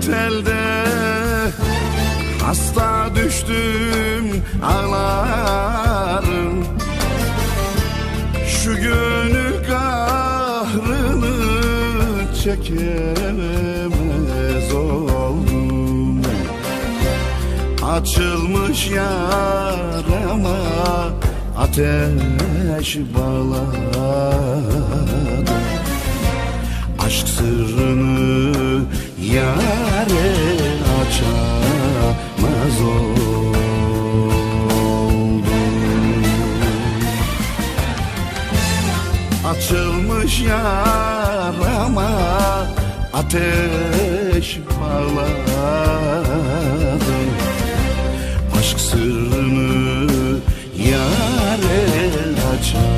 telde Hasta düştüm ağlarım. Şu gönül kahrını çekemez oldum. Açılmış yarama ateş bağladım. Aşk sırrını yare açamaz oldum. Açılmış yarama ateş bağladım Aşk sırrını yare açar